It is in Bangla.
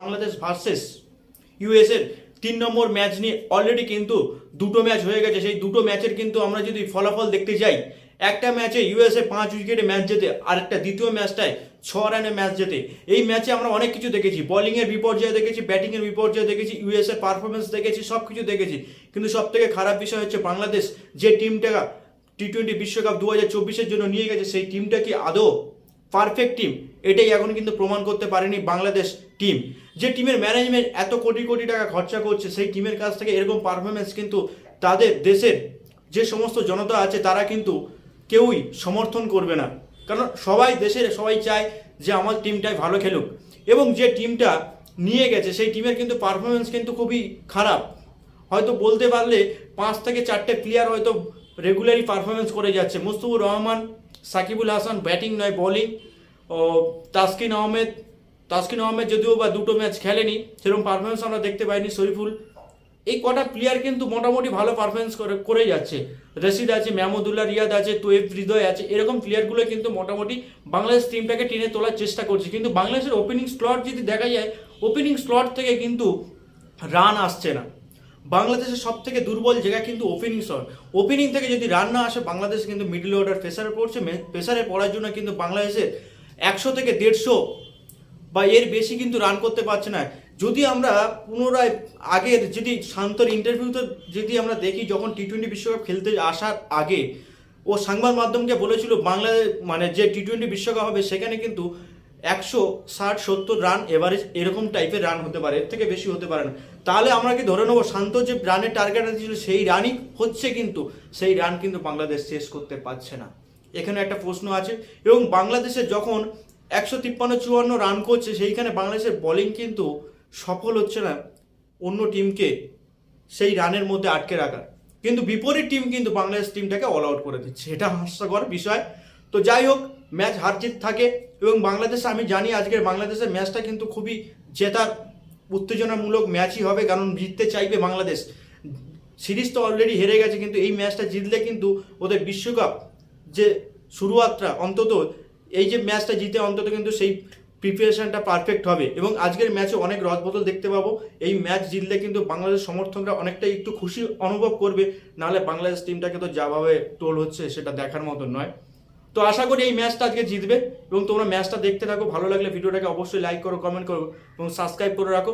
বাংলাদেশ ভার্সেস ইউএসের তিন নম্বর ম্যাচ নিয়ে অলরেডি কিন্তু দুটো ম্যাচ হয়ে গেছে। সেই দুটো ম্যাচের কিন্তু আমরা যদি ফলাফল দেখতে যাই, একটা ম্যাচে ইউএসএ পাঁচ উইকেটে ম্যাচ জেতে, আরেকটা দ্বিতীয় ম্যাচটায় ছ রানে ম্যাচ জেতে। এই ম্যাচে আমরা অনেক কিছু দেখেছি। বলিংয়ের বিপর্যয় দেখেছি ব্যাটিংয়ের বিপর্যয় দেখেছি ইউএসএ পারফরমেন্স দেখেছি সব কিছু দেখেছি। কিন্তু সব থেকে খারাপ বিষয় হচ্ছে বাংলাদেশ যে টিমটা টি টোয়েন্টি বিশ্বকাপ দু হাজার চব্বিশের জন্য নিয়ে গেছে, সেই টিমটা কি আদৌ পারফেক্ট টিম এটাই এখন কিন্তু প্রমাণ করতে পারেনি বাংলাদেশ টিম যে টিমের ম্যানেজমেন্ট এত কোটি কোটি টাকা খরচা করছে, সেই টিমের কাছ থেকে এরকম পারফরমেন্স কিন্তু তাদের দেশের যে সমস্ত জনতা আছে, তারা কিন্তু কেউই সমর্থন করবে না। কারণ সবাই দেশের, সবাই চায় যে আমার টিমটাই ভালো খেলুক। এবং যে টিমটা নিয়ে গেছে, সেই টিমের কিন্তু পারফরমেন্স কিন্তু খুবই খারাপ। হয়তো বলতে পারলে পাঁচ থেকে চারটে প্লেয়ার হয়তো রেগুলারই পারফরমেন্স করে যাচ্ছে। মুস্তুবুর রহমান সাকিবুল হাসান ব্যাটিং নয় বোলিং ও তাসকিন আহমেদ তাসকিন আহমেদ যদিও বা দুটো ম্যাচ খেলেনি, সেরকম পারফরমেন্স আমরা দেখতে পাইনি শরীফুল। এই কটা প্লেয়ার কিন্তু মোটামুটি ভালো পারফরমেন্স করে করে যাচ্ছে। রশিদ আছে মেহমুদুল্লাহ রিয়াদ আছে, তোয়েব হৃদয় আছে, এরকম প্লেয়ারগুলো কিন্তু মোটামুটি বাংলাদেশ টিমটাকে টেনে তোলার চেষ্টা করছে। কিন্তু বাংলাদেশের ওপেনিং স্লট যদি দেখা যায় ওপেনিং স্লট থেকে কিন্তু রান আসছে না। বাংলাদেশের সব থেকে দুর্বল জায়গা কিন্তু ওপেনিং শট ওপেনিং থেকে যদি রান না আসে, বাংলাদেশ কিন্তু মিডল অর্ডার প্রেসারে পড়ছে প্রেসারে পড়ার জন্য কিন্তু বাংলাদেশে একশো থেকে দেড়শো বা এর বেশি কিন্তু রান করতে পারছে না। যদি আমরা পুনরায় আগের যদি শান্তর ইন্টারভিউতে যদি আমরা দেখি, যখন টি টোয়েন্টি বিশ্বকাপ খেলতে আসার আগে, ও সংবাদ মাধ্যমকে বলেছিল বাংলাদেশ মানে যে টি টোয়েন্টি বিশ্বকাপ হবে, সেখানে কিন্তু একশো ষাট, সত্তর রান এভারেজ এরকম টাইপের রান হতে পারে, এর থেকে বেশি হতে পারে না। তাহলে আমরা কি ধরে নেব, শান্ত যে রানের টার্গেট ছিল, সেই রানই হচ্ছে কিন্তু, সেই রান কিন্তু বাংলাদেশ শেষ করতে পারছে না। এখানে একটা প্রশ্ন আছে, এবং বাংলাদেশের যখন একশো তিপ্পান্ন, চুয়ান্ন রান করছে, সেইখানে বাংলাদেশের বোলিং কিন্তু সফল হচ্ছে না অন্য টিমকে সেই রানের মধ্যে আটকে রাখার। কিন্তু বিপরীত টিম কিন্তু বাংলাদেশ টিমটাকে অল আউট করে দিচ্ছে। এটা হাস্যকর বিষয়। তো যাই হোক ম্যাচ হার জিত থাকে এবং বাংলাদেশে, আমি জানি আজকের বাংলাদেশের ম্যাচটা কিন্তু খুবই জেতার, উত্তেজনামূলক ম্যাচই হবে, কারণ জিততে চাইবে বাংলাদেশ। সিরিজ তো অলরেডি হেরে গেছে, কিন্তু এই ম্যাচটা জিতলে কিন্তু ওদের বিশ্বকাপ যে শুরুয়াতটা, অন্তত এই যে ম্যাচটা জিতে অন্তত কিন্তু সেই প্রিপারেশনটা পারফেক্ট হবে। এবং আজকের ম্যাচে অনেক রদবদল দেখতে পাবো। এই ম্যাচ জিতলে কিন্তু বাংলাদেশ সমর্থকরা অনেকটাই একটু খুশি অনুভব করবে, নাহলে বাংলাদেশ টিমটাকে তো যাভাবে টোল হচ্ছে, সেটা দেখার মতন নয়। তো আশা করি এই ম্যাচটা আজকে জিতবে এবং তোমরা ম্যাচটা দেখতে থাকো, ভালো লাগলে ভিডিওটাকে অবশ্যই লাইক করো কমেন্ট করো এবং সাবস্ক্রাইব করে রাখো।